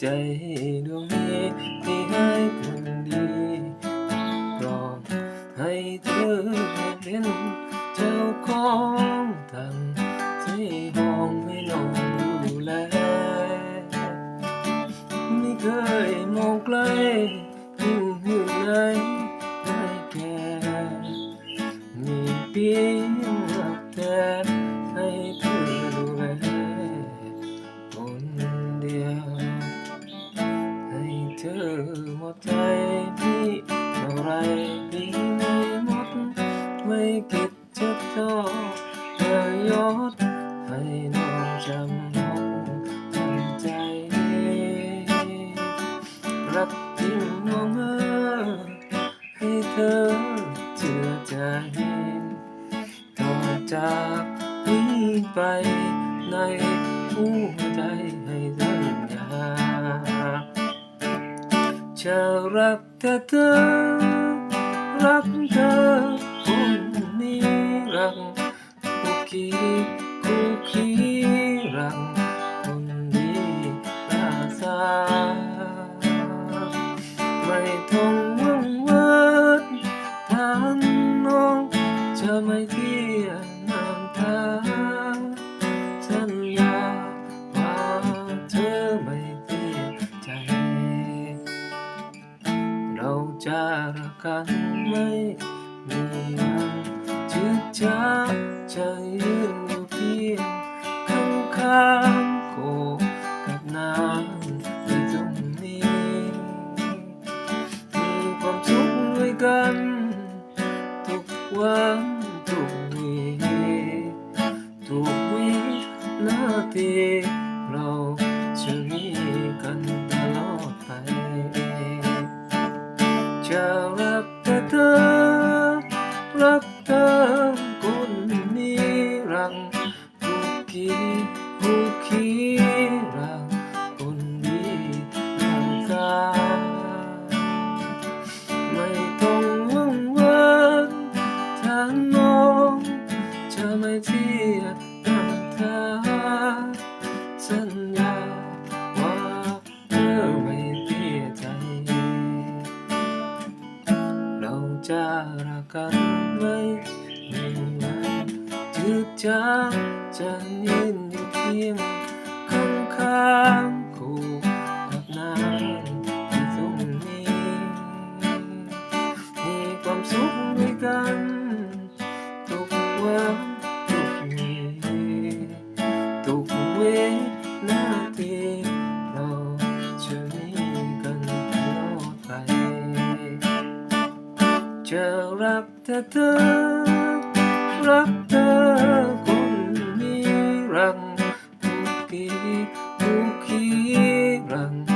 ใจดวงนี้ที่ให้คนดีปลองให้เธอเป็นเจ้าของทั้งที่ห้องให้น้องดูแลไม่เคย อหมดใจพี่เท่าไรพี่ไม่หมด ไม่คิดจะทอประโยชน์ให้น้องจำน้องจำใจ รักจริงมองเมื่อให้เธอเชื่อใจต่อจากนี้ไปในหัวใจให้สัญญา จะรักแต่เธอ รักเธอคนนี้รักคู่คีคู่คีรักคนดีอาสาไม่ต้องวังเวิร์ดทานน้องจะไม่เที่ยน้ำตา จะรักกันไม่มีวันจืดจางจะยืนอยู่เพียงข้างข้างโคกับน้ำที่ตรงนี้มีความสุขด้วยกัน ทุกวันทุกวีทุกวินาที รักเธอคนนี้รักทุกที กกันไม่มีวันจืดจางจะยืนอยู่เพียง รักแต่เธอ รักเธอคนนี้รักทุกทีทุกทีรัก